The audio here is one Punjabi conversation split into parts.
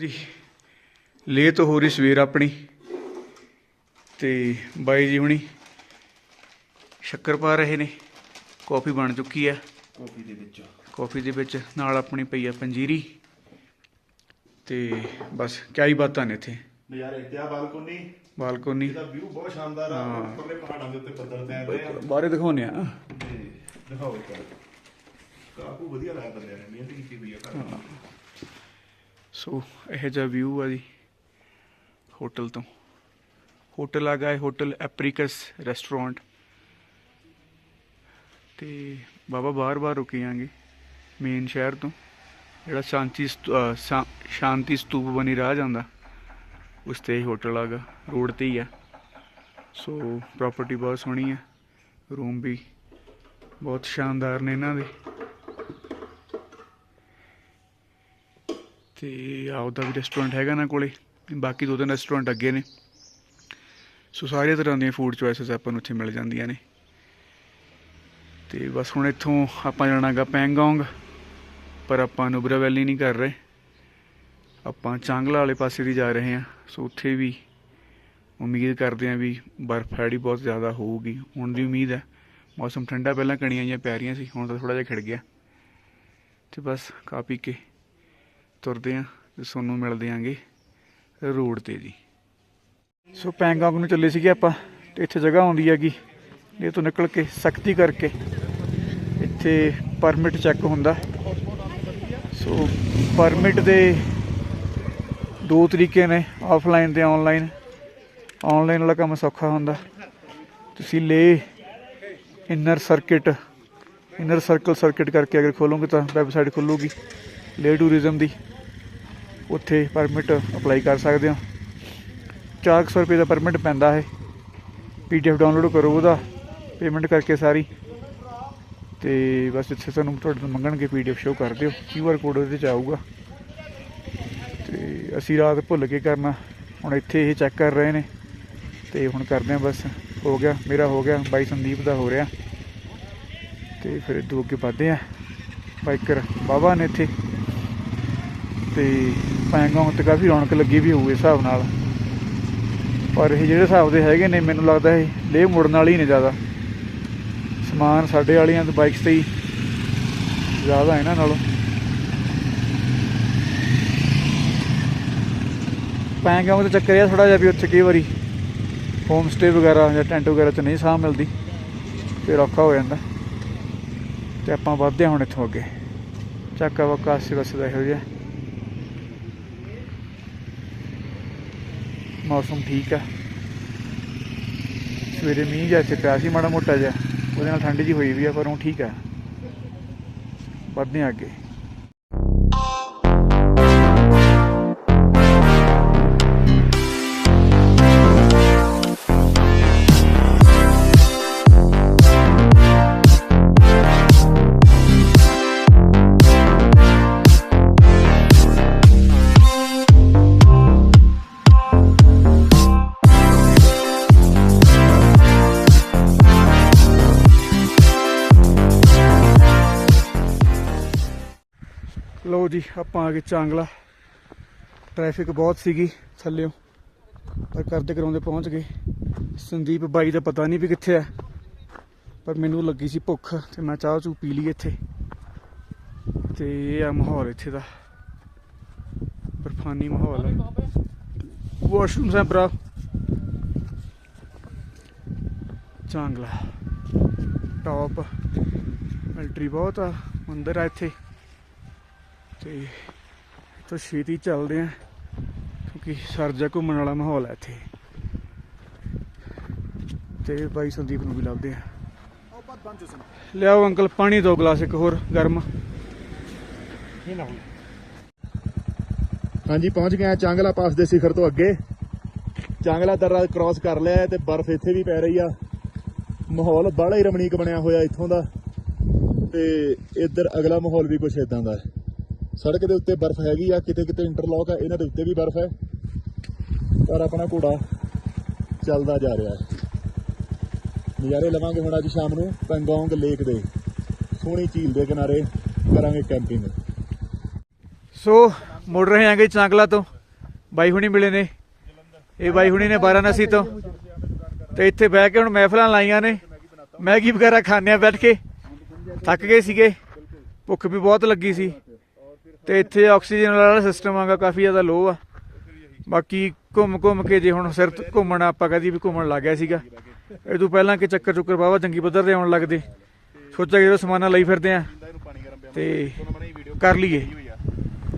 ਜੀ ਲੇਟ ਹੋ ਰਹੀ ਸਵੇਰ ਆਪਣੀ। ਤੇ ਬਾਈ ਜੀ ਹੁਣੀ ਸ਼ੱਕਰ ਪਾ ਰਹੇ ਨੇ। ਕਾਫੀ ਬਣ ਚੁੱਕੀ ਹੈ ਕਾਫੀ ਦੇ ਵਿੱਚ। ਕਾਫੀ ਦੇ ਵਿੱਚ ਨਾਲ ਆਪਣੀ ਪਈ ਆ ਪੰਜੀਰੀ। ਤੇ ਬਸ ਕਿਆ ਹੀ ਬਾਤਾਂ ਨੇ ਇੱਥੇ। ਨਜ਼ਾਰੇ ਤੇ ਆ ਬਾਲਕੋਨੀ। ਬਾਲਕੋਨੀ। ਇਹਦਾ ਵਿਊ ਬਹੁਤ ਸ਼ਾਨਦਾਰ ਆ। ਉੱਪਰਲੇ ਪਹਾੜਾਂ ਦੇ ਉੱਤੇ ਬੱਦਲ ਤੈਰ ਰਹੇ ਆ। ਬਾਹਰੇ ਦਿਖਾਉਨੇ ਆ। ਤੇ ਦਿਖਾਓ ਕਾਫੀ ਵਧੀਆ ਲੱਗਦਾ ਬੰਦਿਆਂ ਨੇ ਮਿਹਨਤ ਕੀਤੀ ਹੋਈ ਆ ਘਰ। ਸੋ ਇਹ ਜਿਹਾ ਵਿਊ ਆ ਜੀ ਹੋਟਲ ਤੋਂ। ਹੋਟਲ ਆ ਗਿਆ ਹੋਟਲ ਐਪਰੀਕਸ ਰੈਸਟੋਰੈਂਟ ਤੇ ਬਾਬਾ ਬਾਰ-ਬਾਰ ਰੁਕੇ ਆਂਗੇ ਮੇਨ ਸ਼ਹਿਰ ਤੋਂ। ਜਿਹੜਾ ਸ਼ਾਂਤੀ ਸਤੂ- ਸ਼ਾ- ਸ਼ਾਂਤੀ ਸਤੂਪ ਬਣੀ ਰਾਹ ਜਾਂਦਾ, ਉਸ ਤੇ ਹੀ ਹੋਟਲ ਆਗਾ ਰੋਡ ਤੇ ਹੀ ਆ। ਸੋ ਪ੍ਰਾਪਰਟੀ ਬਹੁਤ ਸੋਹਣੀ ਆ ਰੂਮ ਵੀ ਬਹੁਤ ਸ਼ਾਨਦਾਰ ਨੇ ਇਹਨਾਂ ਦੇ। ਤੇ ਆਪਦਾ ਵੀ ਰੈਸਟੋਰੈਂਟ ਹੈਗਾ ਨਾ ਕੋਲੇ। ਬਾਕੀ ਦੋ ਤਿੰਨ ਰੈਸਟੋਰੈਂਟ ਅੱਗੇ ਨੇ। ਸੋ ਸਾਰੀਆਂ ਤਰ੍ਹਾਂ ਦੀਆਂ ਫੂਡ ਚੋਇਸਸ ਆਪਾਂ ਨੂੰ ਇੱਥੇ ਮਿਲ ਜਾਂਦੀਆਂ ਨੇ। ਤੇ ਬਸ ਹੁਣ ਇੱਥੋਂ ਆਪਾਂ ਜਾਣਾਗਾ ਪੈਂਗੋਂਗ, ਪਰ ਆਪਾਂ ਨੁਬਰਾ ਵੈਲੀ ਨਹੀਂ ਕਰ ਰਹੇ। ਆਪਾਂ ਚਾਂਗਲਾ ਵਾਲੇ ਪਾਸੇ ਦੀ ਜਾ ਰਹੇ ਹਾਂ। ਸੋ ਉੱਥੇ ਵੀ ਉਮੀਦ ਕਰਦੇ ਹਾਂ ਵੀ ਬਰਫ਼ ਹੈੜੀ ਬਹੁਤ ਜ਼ਿਆਦਾ ਹੋਊਗੀ। ਹੁਣ ਦੀ ਉਮੀਦ ਹੈ। ਮੌਸਮ ਠੰਡਾ ਪਹਿਲਾਂ ਕਣੀਆਂ ਜਿਹੀਆਂ ਪੈ ਰਹੀਆਂ ਸੀ, ਹੁਣ ਤਾਂ ਥੋੜਾ ਜਿਹਾ ਖਿੜ ਗਿਆ। ਤੇ ਬਸ, ਖਾ ਪੀ ਕੇ ਤੁਰਦੇ ਆਂ ਤੇ ਤੁਹਾਨੂੰ ਮਿਲਦੇ ਆਂਗੇ ਰੋਡ ਤੇ ਜੀ। ਸੋ ਪੈਂਗੋਂਗ ਨੂੰ ਚੱਲੇ ਸੀਗੇ ਆਪਾਂ ਤੇ ਇੱਥੇ ਜਗ੍ਹਾ ਆਉਂਦੀ ਹੈਗੀ, ਇਹ ਤੋਂ ਨਿਕਲ ਕੇ ਸਖਤੀ ਕਰਕੇ ਇੱਥੇ ਪਰਮਿਟ ਚੈੱਕ ਹੁੰਦਾ। ਸੋ ਪਰਮਿਟ ਦੇ ਦੋ ਤਰੀਕੇ ਨੇ, ਆਫਲਾਈਨ ਤੇ ਆਨਲਾਈਨ। ਆਨਲਾਈਨ ਵਾਲਾ ਕੰਮ ਸੌਖਾ ਹੁੰਦਾ। ਤੁਸੀਂ ਲੇ inner circuit inner circle circuit ਕਰਕੇ ਅਗਰ ਖੋਲੋਗੇ ਤਾਂ ਵੈਬਸਾਈਟ ਖੁੱਲੂਗੀ। ਲੇ ਟੂਰਿਜ਼ਮ ਦੀ। ਉੱਥੇ ਪਰਮਿਟ ਅਪਲਾਈ ਕਰ ਸਕਦੇ ਹੋ। 400 ਰੁਪਏ ਦਾ ਪਰਮਿਟ ਪੈਂਦਾ ਹੈ। ਪੀਡੀਐਫ ਡਾਊਨਲੋਡ ਕਰੋ ਉਹਦਾ। ਪੇਮੈਂਟ ਕਰਕੇ ਸਾਰੀ। ਤੇ ਬਸ ਇੱਥੇ ਤੁਹਾਨੂੰ ਤੁਹਾਡੇ ਤੋਂ ਮੰਗਣਗੇ ਪੀਡੀਐਫ ਸ਼ੋ ਕਰ ਦਿਓ। ਕਿਊਆਰ ਕੋਡ ਉਹਦੇ 'ਚ ਆਊਗਾ। ਤੇ ਅਸੀਂ ਰਾਤ ਭੁੱਲ ਕੇ ਕਰਨਾ। ਹੁਣ ਇੱਥੇ ਇਹ ਚੈੱਕ ਕਰ ਰਹੇ ਨੇ। ਤੇ ਹੁਣ ਕਰਦੇ ਆ ਬਸ। ਹੋ ਗਿਆ। ਮੇਰਾ ਹੋ ਗਿਆ। ਬਾਈ ਸੰਦੀਪ ਦਾ ਹੋ ਰਿਹਾ। ਤੇ ਫਿਰ ਇਦੋਂ ਅੱਗੇ ਵੱਧਦੇ ਆ ਬਾਈਕਰ ਬਾਬਾ ਨੇ ਇੱਥੇ। ਤੇ ਪੈਂਗੋਂਗ ਤੇ ਕਾਫੀ ਰੌਣਕ ਲੱਗੀ ਵੀ ਹੋਊ ਇਸ ਹਿਸਾਬ ਨਾਲ। ਪਰ ਇਹ ਜਿਹੜੇ ਹਿਸਾਬ ਦੇ ਹੈਗੇ ਨੇ, ਮੈਨੂੰ ਲੱਗਦਾ ਇਹ ਲੇ ਮੁੜਨ ਵਾਲੀ ਨੇ ਜ਼ਿਆਦਾ। ਸਮਾਨ ਸਾਡੇ ਵਾਲੀਆਂ ਤੇ ਬਾਈਕਸ ਤੇ ਹੀ ਜ਼ਿਆਦਾ ਇਹਨਾਂ ਨਾਲੋਂ। ਪੈਂਗੋਂਗ ਤੇ ਚੱਕਰ ਇਹ ਥੋੜਾ ਜਿਹਾ ਵੀ ਉੱਥੇ ਕਈ ਵਾਰੀ ਹੋਮ ਸਟੇ ਵਗੈਰਾ ਜਾਂ ਟੈਂਟ ਵਗੈਰਾ ਚ ਨਹੀਂ ਸਾਹ ਮਿਲਦੀ, ਫਿਰ ਔਖਾ ਹੋ ਜਾਂਦਾ। ਤੇ ਆਪਾਂ ਵੱਧਦੇ ਹਾਂ ਹੁਣ ਇੱਥੋਂ ਅੱਗੇ। ਚੱਕਾ ਵੱਕਾ ਆਸੇ ਪਾਸੇ ਦਾ ਇਹੋ ਜਿਹਾ। ਮੌਸਮ ਠੀਕ ਆ ਸਵੇਰੇ ਮੀਂਹ ਜਿਹਾ ਚ ਪਿਆ ਸੀ, ਮਾੜਾ ਮੋਟਾ ਜਿਹਾ। ਉਹਦੇ ਨਾਲ ਠੰਡ ਜੀ ਹੋਈ ਵੀ ਆ, ਪਰ ਉਹ ਠੀਕ ਆ ਵੱਧਦੇ ਹਾਂ ਅੱਗੇ। ਲੋ ਜੀ, ਆਪਾਂ ਆ ਗਏ ਚਾਂਗਲਾ। ਟ੍ਰੈਫਿਕ ਬਹੁਤ ਸੀਗੀ ਥੱਲਿਓ, ਪਰ ਕਰਦੇ ਕਰਾਉਂਦੇ ਪਹੁੰਚ ਗਏ। ਸੰਦੀਪ ਬਾਈ ਦਾ ਪਤਾ ਨਹੀਂ ਵੀ ਕਿੱਥੇ ਆ, ਪਰ ਮੈਨੂੰ ਲੱਗੀ ਸੀ ਭੁੱਖ ਤੇ ਮੈਂ ਚਾਹ ਚੂ ਪੀ ਲਈ ਇੱਥੇ। ਤੇ ਇਹ ਆ ਮਾਹੌਲ ਇੱਥੇ ਦਾ। ਬਰਫਾਨੀ ਮਾਹੌਲ ਹੈ ਵਾਸ਼ਰੂਮਸ ਹੈ ਬਰਾ ਚਾਂਗਲਾ। ਟੌਪ ਮਿਲਟਰੀ ਬਹੁਤ ਆ, ਮੰਦਰ ਆ ਇੱਥੇ। ਤੇ ਇੱਥੋਂ ਛੇਤੀ ਚੱਲਦੇ ਆ, ਕਿਉਂਕਿ ਸਰਜਾ ਘੁੰਮਣ ਵਾਲਾ ਮਾਹੌਲ ਹੈ ਇੱਥੇ। ਤੇ ਬਾਈ ਸੰਦੀਪ ਨੂੰ ਵੀ ਲੱਭਦੇ ਆ। ਲਿਆਓ ਅੰਕਲ ਪਾਣੀ, ਦੋ ਗਲਾਸ ਇੱਕ ਹੋਰ, ਗਰਮ। ਹਾਂਜੀ, ਪਹੁੰਚ ਗਏ ਆ ਚਾਂਗਲਾ ਪਾਸ ਦੇ ਸਿਖਰ ਤੋਂ ਅੱਗੇ। ਚਾਂਗਲਾ ਦਰਰਾ ਕ੍ਰਾਸ ਕਰ ਲਿਆ ਹੈ ਤੇ ਬਰਫ਼ ਇੱਥੇ ਵੀ ਪੈ ਰਹੀ ਆ। ਮਾਹੌਲ ਬੜਾ ਹੀ ਰਮਣੀਕ ਬਣਿਆ ਹੋਇਆ ਇੱਥੋਂ ਦਾ। ਤੇ ਇੱਧਰ ਅਗਲਾ ਮਾਹੌਲ ਵੀ ਕੁਝ ਇਦਾਂ ਦਾ ਹੈ। ਸੜਕ ਦੇ ਉੱਤੇ ਬਰਫ਼ ਹੈਗੀ ਆ, ਕਿਤੇ ਕਿਤੇ ਇੰਟਰਲੌਕ ਆ, ਇਹਨਾਂ ਦੇ ਉੱਤੇ ਵੀ ਬਰਫ਼ ਹੈ। ਪਰ ਆਪਣਾ ਘੋੜਾ ਚੱਲਦਾ ਜਾ ਰਿਹਾ ਹੈ। ਨਜ਼ਾਰੇ ਲਵਾਂਗੇ ਹੁਣ ਅੱਜ ਸ਼ਾਮ ਨੂੰ, ਪੈਂਗੋਂਗ ਲੇਕ ਦੇ ਸੋਹਣੀ ਝੀਲ ਦੇ ਕਿਨਾਰੇ ਕਰਾਂਗੇ ਕੈਂਪਿੰਗ ਸੋ, ਮੁੜ ਰਹੇ ਆਂਗੇ ਚਾਂਗਲਾ ਤੋਂ। ਬਾਈ ਹੁਣੀ ਮਿਲੇ ਨੇ। ਇਹ ਬਾਈ ਹੁਣੀ ਨੇ ਵਾਰਾਣਸੀ ਤੋਂ। ਤੇ ਇੱਥੇ ਬਹਿ ਕੇ ਹੁਣ ਮਹਿਫਲਾਂ ਲਾਈਆਂ ਨੇ। ਮੈਗੀ ਵਗੈਰਾ ਖਾਣੇ ਆ ਬੈਠ ਕੇ। ਥੱਕ ਗਏ ਸੀਗੇ। ਭੁੱਖ ਵੀ ਬਹੁਤ ਲੱਗੀ ਸੀ। ਤੇ ਇੱਥੇ ਆਕਸੀਜਨ ਵਾਲਾ ਸਿਸਟਮ ਆਗਾ ਕਾਫੀ ਜ਼ਿਆਦਾ ਲੋ ਆ। ਬਾਕੀ ਘੁੰਮ ਘੁੰਮ ਕੇ ਜੇ ਹੁਣ ਸਿਰ ਤੋਂ ਘੁੰਮਣਾ ਆਪਾਂ ਕਦੀ ਵੀ ਘੁੰਮਣ ਲੱਗ ਗਿਆ ਸੀਗਾ। ਇਹ ਤੋਂ ਪਹਿਲਾਂ ਕਿ ਚੱਕਰ ਚੁੱਕਰ ਬਾਵਾ ਚੰਗੀ ਪੱਧਰ ਤੇ ਆਉਣ ਲੱਗਦੇ। ਸੋਚਿਆ ਜਦੋਂ ਸਮਾਨਾ ਲਈ ਫਿਰਦੇ ਆ, ਤੇ ਕਰ ਲਈਏ।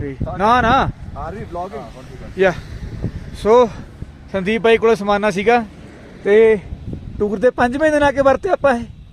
ਤੇ ਨਾ ਨਾ। ਆਰ ਵਲੌਗਿੰਗ ਯਾ। ਸੋ, ਸੰਦੀਪ ਬਾਈ ਕੋਲ ਸਮਾਨਾ ਸੀਗਾ, ਤੇ ਟੂਰ ਦੇ ਪੰਜਵੇਂ ਦਿਨ ਆ ਕੇ ਵਰਤੇ ਆਪਾਂ ਇਹ।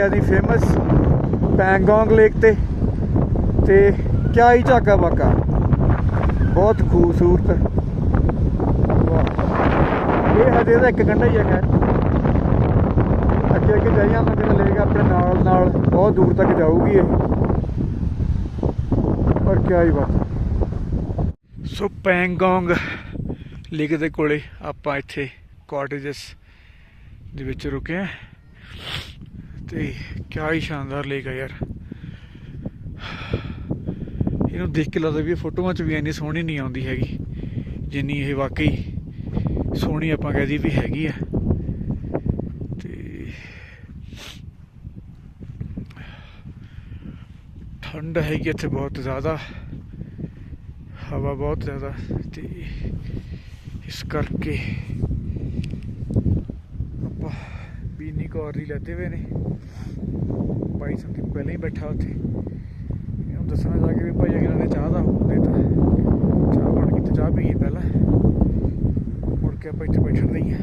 ਪਹੁੰਚ ਚੁੱਕੇ ਦੀ ਫੇਮਸ ਪੈਂਗੋਂਗ ਲੇਕ ਤੇ। ਤੇ ਕਿਆ ਹੀ ਝਾਕਾ ਬਾਕਾ ਬਹੁਤ ਖੂਬਸੂਰਤ। ਇਹ ਹਜੇ ਤਾਂ ਇੱਕ ਘੰਟਾ ਹੀ ਹੈਗਾ ਅੱਗੇ ਅੱਗੇ ਜਾਈਆਂ ਮੈਂ ਕਿਹਾ ਲੇਕ ਆਪਣੇ ਨਾਲ ਨਾਲ ਬਹੁਤ ਦੂਰ ਤੱਕ ਜਾਊਗੀ ਇਹ। ਪਰ ਕਿਆ ਹੀ ਬਾਤ। ਸੋ ਪੈਂਗੋਂਗ ਲੇਕ ਦੇ ਕੋਲੇ ਆਪਾਂ ਇੱਥੇ ਕਾਟੇਜਸ ਦੇ ਵਿੱਚ ਰੁਕੇ ਆ। ਤੇ ਕਿਆ ਹੀ ਸ਼ਾਨਦਾਰ ਲੇਕ ਆ ਯਾਰ। ਇਹਨੂੰ ਦੇਖ ਕੇ ਲੱਗਦਾ ਵੀ ਇਹ ਫੋਟੋਆਂ 'ਚ ਵੀ ਇੰਨੀ ਸੋਹਣੀ ਨਹੀਂ ਆਉਂਦੀ ਹੈਗੀ, ਜਿੰਨੀ ਇਹ ਵਾਕਈ ਸੋਹਣੀ ਆਪਾਂ ਕਹਦੀ ਵੀ ਹੈਗੀ ਆ। ਤੇ ਠੰਡ ਹੈਗੀ ਇੱਥੇ ਬਹੁਤ ਜ਼ਿਆਦਾ, ਹਵਾ ਬਹੁਤ ਜ਼ਿਆਦਾ ਤੇ ਇਸ ਕਰਕੇ ਆਪਾਂ ਬੀਨੀ ਕੌਰ ਦੀ ਲੈਤੇ ਹੋਏ ਨੇ। ਭਾਈ ਸੰਦੀਪ ਪਹਿਲਾਂ ਹੀ ਬੈਠਾ ਉੱਥੇ। ਇਹਨੂੰ ਦੱਸਣਾ ਜਾ ਕੇ ਵੀ ਭਾਈ ਅਗਰ ਨੇ ਚਾਹ ਦਾ ਹੁਕਮ ਦਿੱਤਾ। ਚਾਹ ਬਣ ਗਈ ਤੇ ਚਾਹ ਪੀਏ ਪਹਿਲਾਂ। ਮੁੜ ਕੇ ਆਪਾਂ ਇੱਥੇ ਬੈਠਣ ਲਈ ਆ।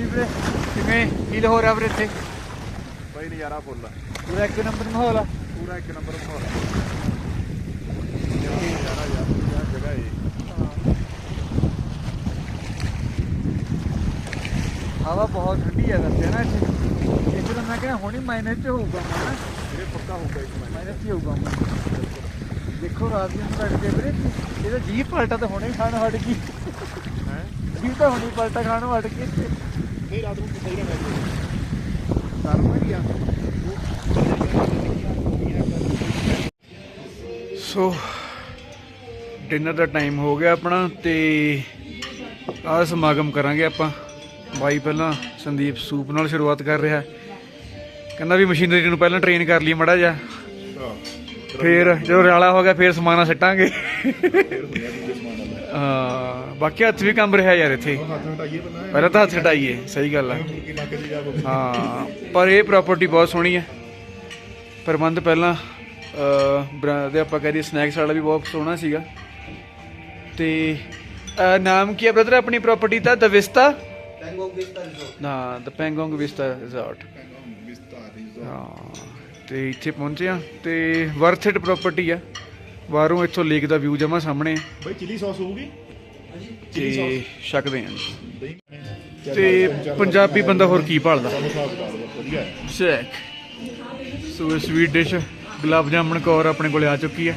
ਹਾਂਜੀ ਵੀਰੇ ਕਿਵੇਂ? ਕੀ ਹੋ ਰਿਹਾ ਵੀਰੇ ਇੱਥੇ? ਬਾਈ ਨਜ਼ਾਰਾ ਫੁੱਲ ਆ। ਪੂਰਾ ਇੱਕ ਨੰਬਰ ਮਾਹੌਲ ਆ? ਪੂਰਾ ਇੱਕ ਨੰਬਰ ਮਾਹੌਲ ਜਲਦੀ ਨਜ਼ਾਰਾ ਯਾਰ ਯਾਰ ਜਗ੍ਹਾ ਏ ਹਵਾ ਬਹੁਤ ਠੰਡੀ ਹੈ ਵੈਸੇ ਨਾ ਇੱਥੇ। ਇੱਥੇ ਤਾਂ ਮੈਂ ਕਹਿੰਦਾ ਹੁਣੀ ਮਾਈਨਸ ਚ ਹੋਊਗਾ ਨਾ ਇਹ ਪੱਕਾ ਹੋਊਗਾ ਇੱਕ ਮਹੀਨਾ ਮਾਈਨਸ ਹੀ ਹੋਊਗਾ ਦੇਖੋ ਰਾਤ ਨੂੰ ਕੱਟ ਕੇ ਵੀਰੇ ਇਹਦਾ ਜੀ ਪਲਟਾ ਤਾਂ ਹੁਣੇ ਖਾਣ ਹਟ ਗਈ। ਜੀ ਤਾਂ ਹੁਣੀ ਪਲਟਾ ਖਾਣ ਹਟ ਗਈ ਨਹੀਂ ਰਾਤ ਨੂੰ ਸਹੀ ਰਹਿਣਾ ਕਰਮ ਗਿਆ ਸੋ ਡਿਨਰ ਦਾ ਟਾਈਮ ਹੋ ਗਿਆ ਆਪਣਾ ਤੇ ਆਹ ਸਮਾਗਮ ਕਰਾਂਗੇ ਆਪਾਂ। ਬਾਈ ਪਹਿਲਾਂ ਸੰਦੀਪ ਸੂਪ ਨਾਲ ਸ਼ੁਰੂਆਤ ਕਰ ਰਿਹਾ। ਕਹਿੰਦਾ ਵੀ ਮਸ਼ੀਨਰੀ ਨੂੰ ਪਹਿਲਾਂ ਟ੍ਰੇਨ ਕਰ ਲਈ ਮੜਾ ਜਾ ਫੇਰ ਜਦੋਂ ਰਾਲਾ ਹੋ ਗਿਆ ਫੇਰ ਸਮਾਨਾ ਸੱਟਾਂਗੇ। ਹਾਂ। ਬਾਕੀ ਹੱਥ ਵੀ ਕੰਮ ਰਿਹਾ ਯਾਰ ਇੱਥੇ। ਹੱਥ ਹਟਾਈਏ ਬੰਦਾ ਪਹਿਲਾਂ ਤਾਂ ਹੱਥ ਹਟਾਈਏ ਸਹੀ ਗੱਲ ਆ। ਮੁਰਗੀ ਲੱਗ ਜੀ ਜਾ ਹਾਂ ਪਰ ਇਹ ਪ੍ਰਾਪਰਟੀ ਬਹੁਤ ਸੋਹਣੀ ਹੈ ਪ੍ਰਬੰਧ ਪਹਿਲਾਂ ਬਰਾ- ਦੇ ਆਪਾਂ ਕਹਦੇ ਸਨੈਕਸ ਵਾਲਾ ਵੀ ਬਹੁਤ ਸੋਹਣਾ ਸੀਗਾ। ਤੇ ਨਾਮ ਕੀ ਹੈ ਬ੍ਰਦਰ ਆਪਣੀ ਪ੍ਰਾਪਰਟੀ ਦਾ? ਦ ਵਿਸਤਾ ਨਾ ਦ ਪੈਂਗੋਂਗ ਵਿਸਤਾ ਰਿਜ਼ੋਰਟ ਹਾਂ ਤੇ ਇੱਥੇ ਪਹੁੰਚੇ ਆ ਤੇ ਵਰਥ ਇਟ ਪ੍ਰਾਪਰਟੀ ਆ। ਬਾਹਰੋਂ ਇੱਥੋਂ ਲੇਕ ਦਾ ਵਿਊ ਜਮਾ ਸਾਹਮਣੇ ਬਾਈ ਚਿਲੀ ਸੌਸ ਹੋਊਗੀ? ਤੇ ਛਕਦੇ ਆ ਤੇ ਪੰਜਾਬੀ ਬੰਦਾ ਹੋਰ ਕੀ ਭਾਲਦਾ? ਚੈੱਕ ਸੋ ਇਹ ਸਵੀਟ ਡਿਸ਼ ਗੁਲਾਬ ਜਾਮਣ ਕੌਰ ਆਪਣੇ ਕੋਲੇ ਆ ਚੁੱਕੀ ਹੈ।